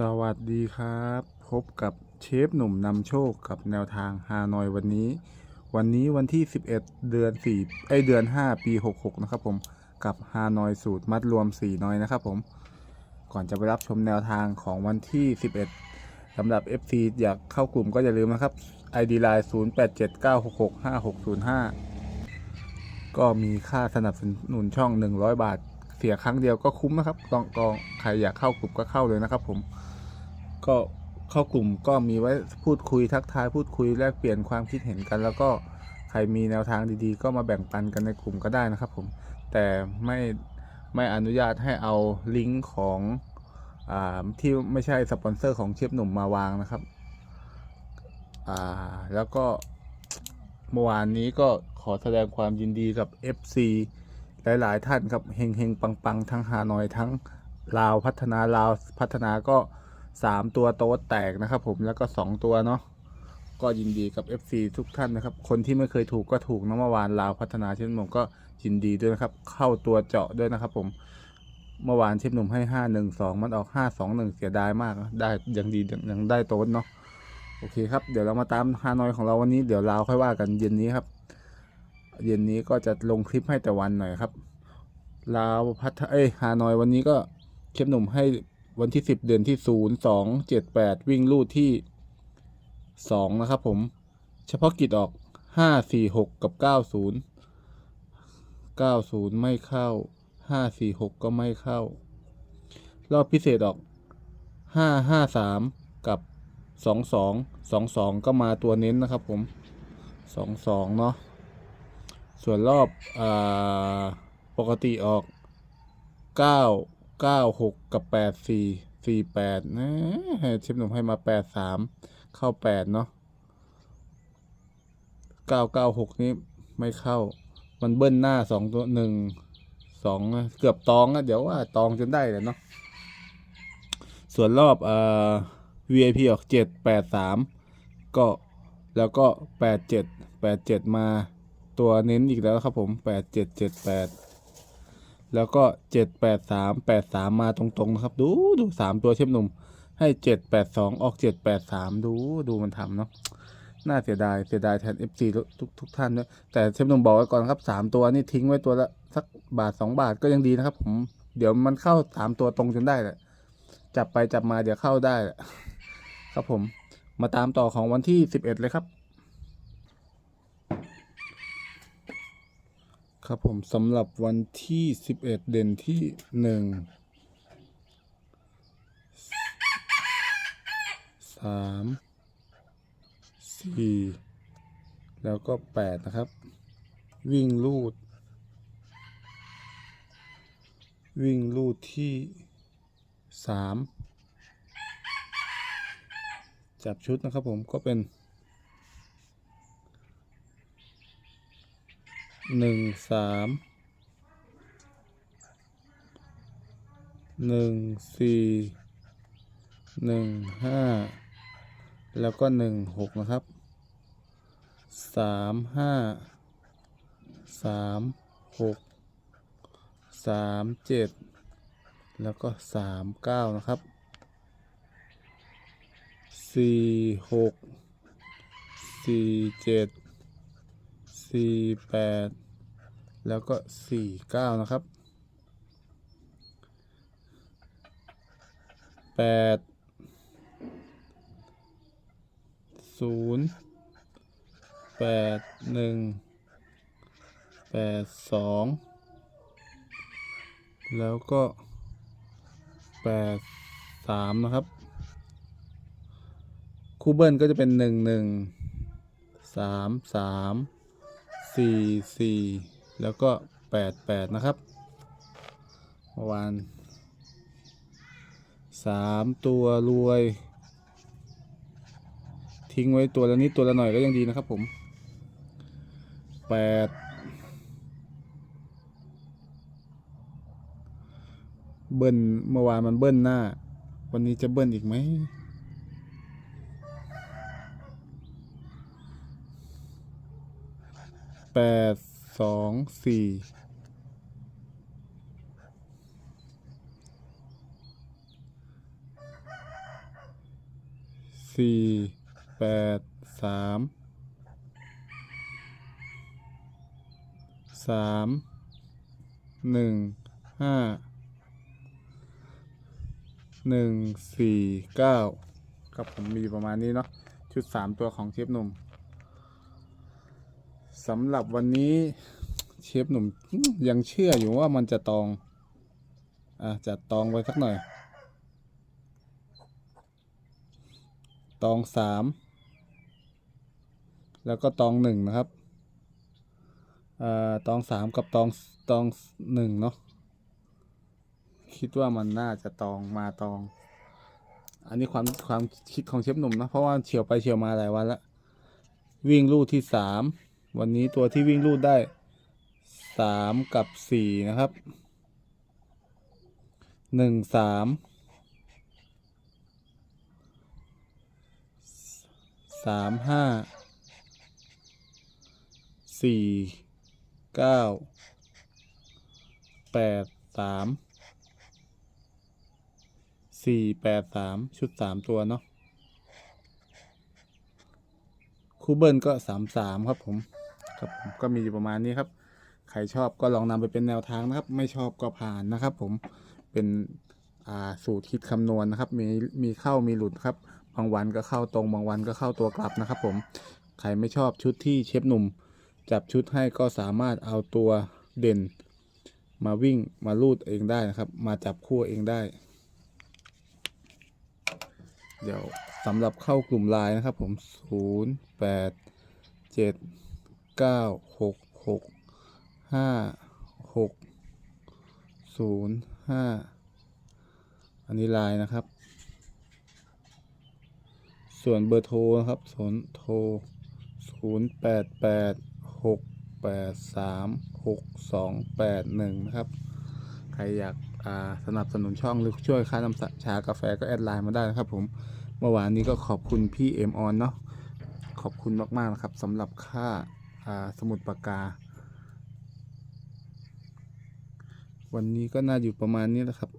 สวัสดีครับ พบกับเชฟหนุ่มนำโชคกับแนวทางฮานอยวันนี้ วันนี้วันที่ 11 เดือน4ไอเดือน 5 ปี 66 นะครับผมกับฮานอยสูตรมัดรวม 4 น้อยนะครับผมก่อนจะไปรับชมแนวทางของวันที่ 11สำหรับ FC อยากเข้ากลุ่มก็อย่าลืมนะครับ ID Line 0879665605 ก็มีค่าสนับสนุนช่อง 100 บาท เสียครั้งเดียวก็คุ้มนะครับลองกองใครอยากเข้ากลุ่มก็เข้าเลยนะครับ ผม ก็เข้ากลุ่มก็มีไว้พูดคุยทักทายพูดคุยแลกเปลี่ยนความคิดเห็นกัน แล้วก็ใครมีแนวทางดีๆ ก็มาแบ่งปันกันในกลุ่มก็ได้นะครับ ผม แต่ไม่ไม่อนุญาตให้เอาลิงก์ของอที่ไม่ใช่สปอนเซอร์ของเชฟหนุ่มมาวางนะครับแล้วก็เมื่อวานนี้ก็ขอแสดงความยินดีกับ FC หลายๆ ท่านครับเฮงเฮงปังปังๆทั้งฮานอยทั้งลาวพัฒนาลาวพัฒนาก็ 3 ตัวโต๊ดแตกนะครับ ผมแล้วก็ 2 ตัวเนาะก็ยินดีกับ FC ทุกท่านนะครับ คนที่ไม่เคยถูกก็ถูกนะเมื่อวานลาวพัฒนาเช่นผมก็ยินดีด้วยนะครับ เข้าตัวเจาะด้วยนะครับ ผมเมื่อวานเชฟหนุ่มให้5 1 2มันออก5 2 1เสียดายมากได้ยังดียงยังได้โต๊ดเนาะโอเคครับเดี๋ยวเรามาตามฮานอยของเราวันนี้เดี๋ยวลาวค่อยว่ากันเย็นนี้ครับ เย็นนี้ก็จะลงคลิปให้แต่วันหน่อยครับลาวพัทเอ้ยฮานอยวันนี้ก็เชฟหนุ่มให้วันที่สิบเดือนที่ศูนย์สองเจ็ดแปดวิ่งลู่ที่สองนะครับผม เฉพาะกิจออกห้าสี่หกกับเก้าศูนย์เก้าศูนย์ไม่เข้าห้าสี่หกก็ไม่เข้า รอบพิเศษออกห้าห้าสามกับสองสองสองสองก็มาตัวเน้นนะครับผมสองสองเนาะ ส่วนรอบอปกติออก 9 9 6 กับ 8 4 4 8นะเชฟหนุ่มให้มา 8 3 เข้า 8 เนาะ9 9 6 นี้ไม่เข้า มันเบิ้ลหน้า 2 ตัว 1 2 เกือบตองนะเดี๋ยวว่าตองจนได้แหละเนาะส่วนรอบอ่า VIP ออก 7 8 3 ก็แล้วก็ 8 7 8 7 มา ตัวเน้นอีกแล้วครับผมแปดเจ็ดเจ็ดแปดแล้วก็เจ็ดแปดสามแปดสามมาตรงๆนะครับ ดูดูสามตัวเชฟหนุ่ม ให้เจ็ดแปดสองออกเจ็ดแปดสามดูดูมันทำเนาะน่าเสียดายเสียดายแทนเอฟซีทุกทุกท่านด้วยแต่เชฟหนุ่มบอกไว้ก่อนครับสามตัวนี่ทิ้งไว้ตัวละสักบาทสองบาทก็ยังดีนะครับ ผมเดี๋ยวมันเข้าสามตัวตรงจนได้แหละจับไปจับมาเดี๋ยวเข้าได้แหละครับผมมาตามต่อของวันที่สิบเอ็ดเลยครับ ครับผมสำหรับวันที่ 11 เด่นที่ 1 3 4 แล้วก็ 8 นะครับ วิ่งลูด วิ่งลูดที่ 3 จับชุดนะครับผมก็เป็น หนึ่งสามหนึ่งสี่หนึ่งห้าแล้วก็หนึ่งหกนะครับสามห้าสามหกสามเจ็ดแล้วก็สามเก้านะครับสี่หกสี่เจ็ดสี่แปด แล้วก็สี่เก้านะครับแปดศูนย์แปดหนึ่งแปดสองแล้วก็แปดสามนะครับคูเบิลก็จะเป็นหนึ่งหนึ่งสามสามสี่สี่ แล้วก็แปดแปดนะครับเมื่อวานสามตัวรวย ทิ้งไว้ตัวละนิดตัวละหน่อยก็ยังดีนะครับผมแปดเบิ้ลเมื่อวานมันเบิ้ลหน้า วันนี้จะเบิ้ลอีกไหมแปด สองสี่สี่แปดสามสามหนึ่งห้าหนึ่งสี่เก้าครับผมมีประมาณนี้เนาะชุดสามตัวของเชฟหนุ่ม สำหรับวันนี้เชฟหนุ่มยังเชื่ออยู่ว่ามันจะตอง อะจัดตองไว้สักหน่อย ตองสามแล้วก็ตองหนึ่งนะครับเอ่อตองสามกับตองตองหนึ่งเนาะคิดว่ามันน่าจะตองมาตอง อันนี้ความความคิดของเชฟหนุ่มนะเพราะว่าเฉียวไปเฉียวมาหลายวันละวิ่งลู่ที่สาม วันนี้ตัวที่วิ่งลู่ได้สามกับสี่นะครับหนึ่งสามสามห้าสี่เก้าแปดสามสี่แปดสามชุดสามตัวเนาะคูเบิลก็สามสามครับผม ครับ ก็มีอยู่ประมาณนี้ครับ ใครชอบก็ลองนำไปเป็นแนวทางนะครับ ไม่ชอบก็ผ่านนะครับ ผมเป็นสูตรคิดคำนวณนะครับ มีมีเข้ามีหลุดครับ บางวันก็เข้าตรงบางวันก็เข้าตัวกลับนะครับ ผมใครไม่ชอบชุดที่เชฟหนุ่ม จับชุดให้ก็สามารถเอาตัวเด่น มาวิ่งมาลูดเองได้นะครับ มาจับคู่เองได้ เดี๋ยวสำหรับเข้ากลุ่มไลน์นะครับผม 0 8 7 9 6 6 5 6 0 5อันนี้ไลน์นะครับ ส่วนเบอร์โทรนะครับสนโทร0 8 8 6 8 3 6 2 8 1นะครับ ใครอยากสนับสนุนช่องหรือช่วยค่าน้ำชากาแฟก็แอดไลน์มาได้นะครับผม เมื่อวานนี้ก็ขอบคุณพี่เอ็มออนเนาะขอบคุณมาก ๆ นะครับสำหรับค่า สมุดปากกา วันนี้ก็น่าอยู่ประมาณนี้นะครับ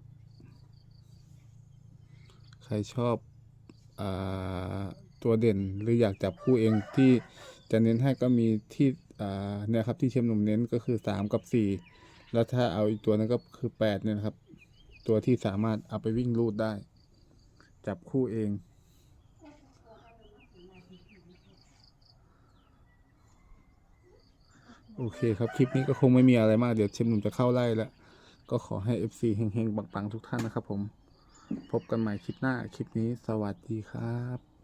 ใครชอบอตัวเด่นหรืออยากจับคู่เองที่จะเน้นให้ก็มีที่เนี่ยครับที่เชมหนุ่มเน้นก็คือ 3 กับ 4 แล้วถ้าเอาอีกตัวนั้นก็คือ 8 เนี่ยนะครับ ตัวที่สามารถเอาไปวิ่งรูดได้ จับคู่เอง โอเคครับ คลิปนี้ก็คงไม่มีอะไรมาก เดี๋ยวเชมหนุ่มจะเข้าไล่แล้ว ก็ขอให้ FC เฮงๆปังๆ ทุกท่านนะครับผม พบกันใหม่คลิปหน้า คลิปนี้สวัสดีครับ